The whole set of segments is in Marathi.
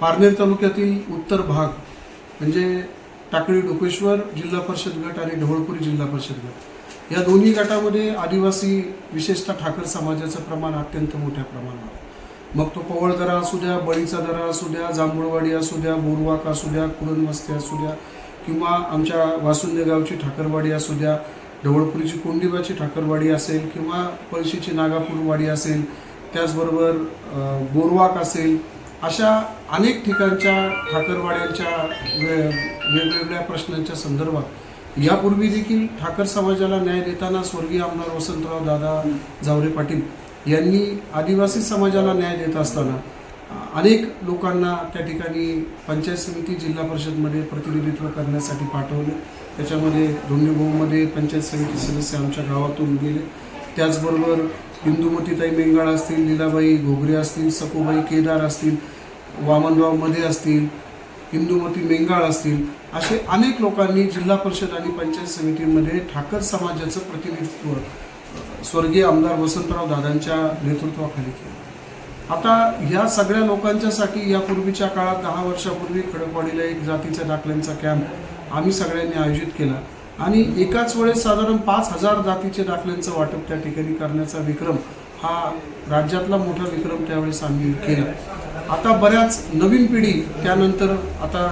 पारनेर तालुक्यातील उत्तर भाग म्हणजे टाकळी डोकेश्वर जिल्हा परिषद गट आणि ढवळपुरी जिल्हा परिषद गट. या दोन्ही गटामध्ये आदिवासी विशेषतः ठाकर समाजाचं प्रमाण अत्यंत मोठ्या प्रमाणावर. मग तो पवळदरा असू द्या बळीचा दरा असू द्या जांभूळवाडी असू द्या बोरवाक असू द्या कुरणमस्ती असू द्या किंवा आमच्या वासुंदे गावची ठाकरवाडी असू द्या ढवळपुरीची कोंडिबाची ठाकरवाडी असेल किंवा पळशीची नागापूरवाडी असेल त्याचबरोबर बोरवाक असेल अशा अनेक ठिकाणच्या ठाकरवाड्यांच्या वे वेगवेगळ्या प्रश्नांच्या संदर्भात यापूर्वी देखील ठाकर समाजाला न्याय देताना स्वर्गीय आमदार वसंतराव दादा जावरे पाटील यांनी आदिवासी समाजाला न्याय देत असताना अनेक लोकांना त्या ठिकाणी पंचायत समिती जिल्हा परिषदमध्ये प्रतिनिधित्व करण्यासाठी पाठवले. त्याच्यामध्ये धोंडीभाऊमध्ये पंचायत समिती सदस्य आमच्या गावातून गेले. त्याचबरोबर इंदुमतीताई मेंगाळ असतील लीलाबाई घोगरे असतील सकोबाई केदार असतील वामनरावमध्ये असतील इंदुमती मेंगाळ असतील असे अनेक लोकांनी जिल्हा परिषद आणि पंचायत समितीमध्ये ठाकर समाजाचं प्रतिनिधित्व स्वर्गीय आमदार वसंतराव दादांच्या नेतृत्वाखाली केलं. आता ह्या सगळ्या लोकांच्यासाठी यापूर्वीच्या काळात दहा वर्षापूर्वी खडकवाडीला एक जातीच्या दाखल्यांचा कॅम्प आम्ही सगळ्यांनी आयोजित केला. आणि एकाच वेळेस साधारण पाच हजार जातीचे दाखल्यांचं वाटप त्या ठिकाणी करण्याचा विक्रम हा राज्यातला मोठा विक्रम त्यावेळेस आम्ही केला. आता बऱ्याच नवीन पिढी त्यानंतर आता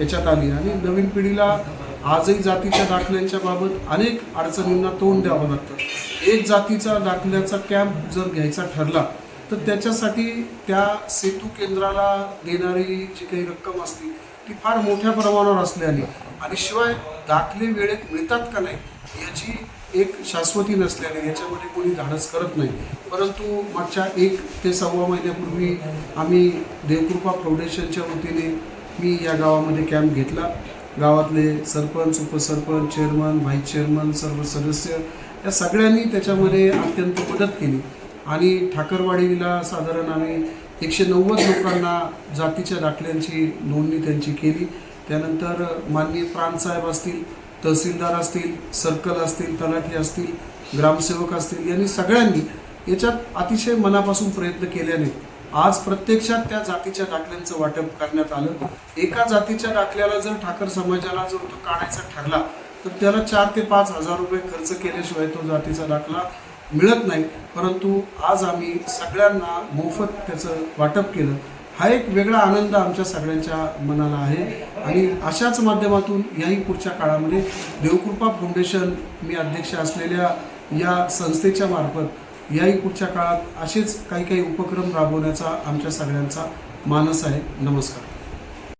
याच्यात आली आणि नवीन पिढीला आजही जातीच्या दाखल्यांच्या बाबत अनेक अडचणींना तोंड द्यावं लागतं. एक जातीचा दाखल्याचा कॅम्प जर घ्यायचा ठरला तर त्याच्यासाठी त्या सेतू केंद्राला देणारी जी काही रक्कम असते ती फार मोठ्या प्रमाणावर असल्याने आणि शिवाय दाखले वेळेत मिळतात का नाही याची एक शाश्वती नसल्याने याच्यामध्ये कोणी धाडस करत नाही. परंतु मागच्या एक ते सव्वा महिन्यापूर्वी आम्ही देवकृपा फाउंडेशनच्या वतीने मी या गावामध्ये कॅम्प घेतला. गावातले सरपंच उपसरपंच चेअरमन व्हाईस चेअरमन सर्व सदस्य या सगळ्यांनी त्याच्यामध्ये अत्यंत मदत केली. आणि ठाकरवाडीला साधारण आम्ही एकशे नव्वद लोकांना जातीच्या दाखल्यांची नोंदणी त्यांची केली. त्यानंतर माननीय प्रांतसाहेब असतील तहसीलदार असतील सर्कल असतील तलाठी असतील ग्रामसेवक असतील यांनी सगळ्यांनी याच्यात अतिशय मनापासून प्रयत्न केल्याने आज प्रत्यक्षात त्या जातीच्या दाखल्यांचं वाटप करण्यात आलं. एका जातीच्या दाखल्याला जर ठाकर समाजाला जर तो काढायचा ठरला तर त्याला चार ते पाच हजार रुपये खर्च केल्याशिवाय तो जातीचा दाखला मिळत नाही. परंतु आज आम्ही सगळ्यांना मोफत त्याचं वाटप केलं. हा एक वेगळा आनंद आमच्या सगळ्यांच्या मनाला आहे. आणि अशाच माध्यमातून याही पुढच्या काळामध्ये देवकृपा फाउंडेशन मी अध्यक्ष असलेल्या या संस्थेच्या मार्फत याही पुढच्या काळात असेच काही काही उपक्रम राबवण्याचा आमच्या सगळ्यांचा मानस आहे. नमस्कार.